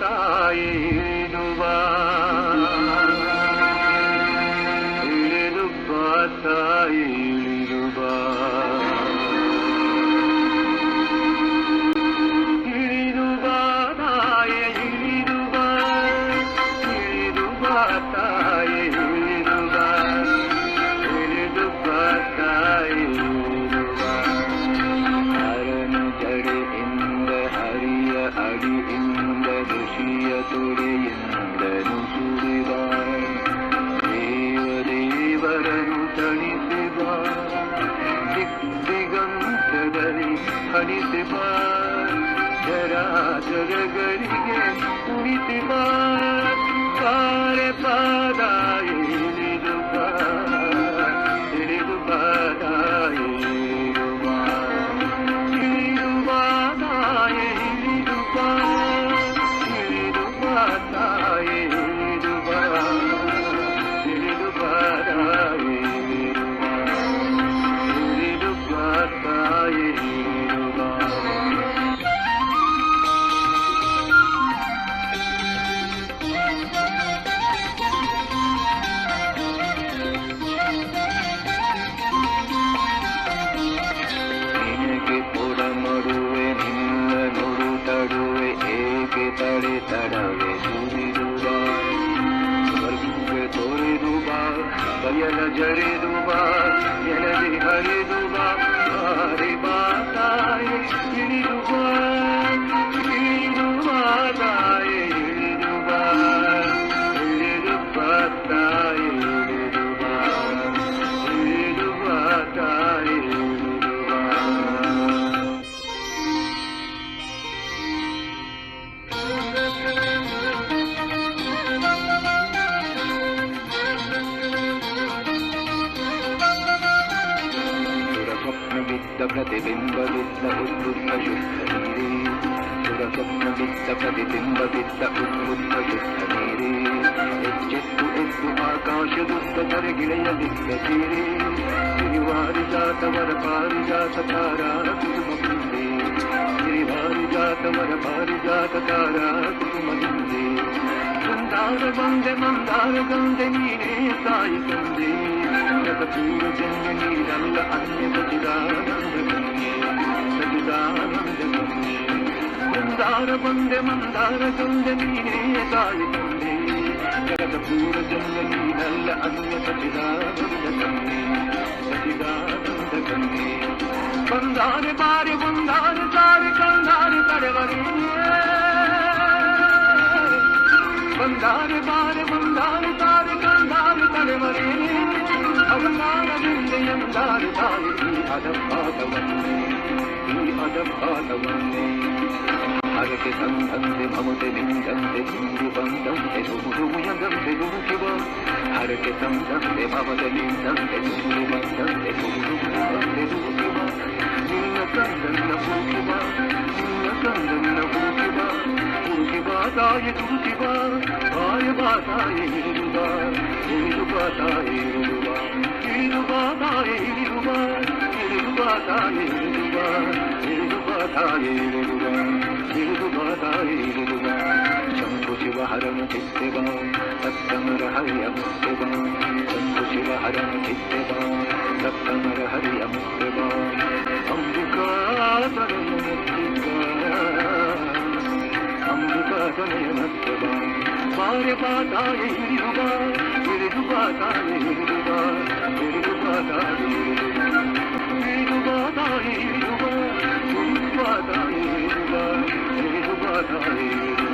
ತಾಯಿ ಇಳಿದುವ ಇಳಿದು ಬಾ ತಾಯಿ ಜರಾಜರಗಳಿಗೆ ಉಳಿಸಿವ ಪಾರೆ ಪಾದ तड़े तड़वे सूरी डूबा। भरपूरे तोरे डूबा भैया नजरे डूबा ये नदी हरे डूबा। प्रतिबिम्बवित्त उद्बुद्धशुद्धनीरे सुरस्वप्नवित्त प्रतिबिम्बवित्त उद्बुद्धशुद्धनीरे यच्चित्तु इत्तु आकाशदुत्तरगिळयवित्तशीरे गिरिवारिजातवरपारिजातकाराकुसुमकुन्दे गिरिवारिजातवरपारिजातकाराकुसुमकुन्दे मन्दार वन्दे मन्दार गन्दे नीरे सायि गन्दे जगपूज ಬಂದೆ ಮಂದಾರ ಗಂದೆ ನೀನೇ ತಾಯಿ ತಂದೆ ಜಗಪೂರ ಜನ್ಮ ನೀರಲ್ಲ ಅನ್ಯ ಸಚಿದಾನಂದ ಗಂಗೆ ಸಚಿದಾನಂದ ಗಂಗೆ ಮಂದಾರ ಬಂದೆ ಮಂದಾರ ಗಂದೆ ನೀನೇ ತಾಯಿ ತಂದೆ ಜಗದ ಪೂರ ಜನ್ಮ ನೀರಲ್ಲ ಅನ್ಯ ಸಚಿದಾನಂದ ಗಂಗೆ ಸಚಿದಾನಂದ ಗಂಗೆ ಬಂದಾರೆ ಬಾರಿ ಬಂದಾರೆ ಸಾರಿ ಕಂದಾರೆ ತಡೆವರೇ ಬಂದಾರೆ ಬಾರೆ ಬಂದಾರೆ ತಾರೆ ಅವನಾರದಿಂದ ಎಂದಾರೆ ತಾಯಿ ಈ ಅಧಪಾತವನ್ನೇ ಈ ಅಧಪಾತವನ್ನೇ ಹರಕೆ ಸಂದಂತೆ ಮಮತೆ ನಿಂದಂತೆ ತುಂಬಿ ಬಂದಂತೆ ದುಗುಡುಯದಂತೆ ದುಡುಕಿವ ಹರಕೆ ಸಂದಂತೆ ಮಮತೆ ನಿಂದಂತೆ ತುಂಬಿ ಬಂದಂತೆ ದುಗುಡುವಂತೆ ದುಡುಕಿವ ನಿನ್ನ ಕಂದನ್ನ ಪೂಕಿವ ನಿನ್ನ ಕಂದನ್ನ ಪೂಕಿವ ಪೂಕಿವ ತಾಯಿ ದುಡುಕಿವ ಬಾಯ ಬಾ ತಾಯಿ ಇಳಿದುವ ಇಳಿದುವ నిలువా దాని నిలువా నిలువా దాని నిలువా నిలువా దాని నిలువా నిలువా దాని నిలువా శంభు శివ హరణ చిత్తవ సప్తమర హరియం శివ శంభు భార్య పాదాలి ఇరుగా ఇరుగు పాదాలి ఇరుగా ఇరుగు పాదాలి ఇరుగు పాదాలి ఇరుగా ఇరుగు పాదాలి ఇరుగా ఇరుగు పాదాలి ఇరుగా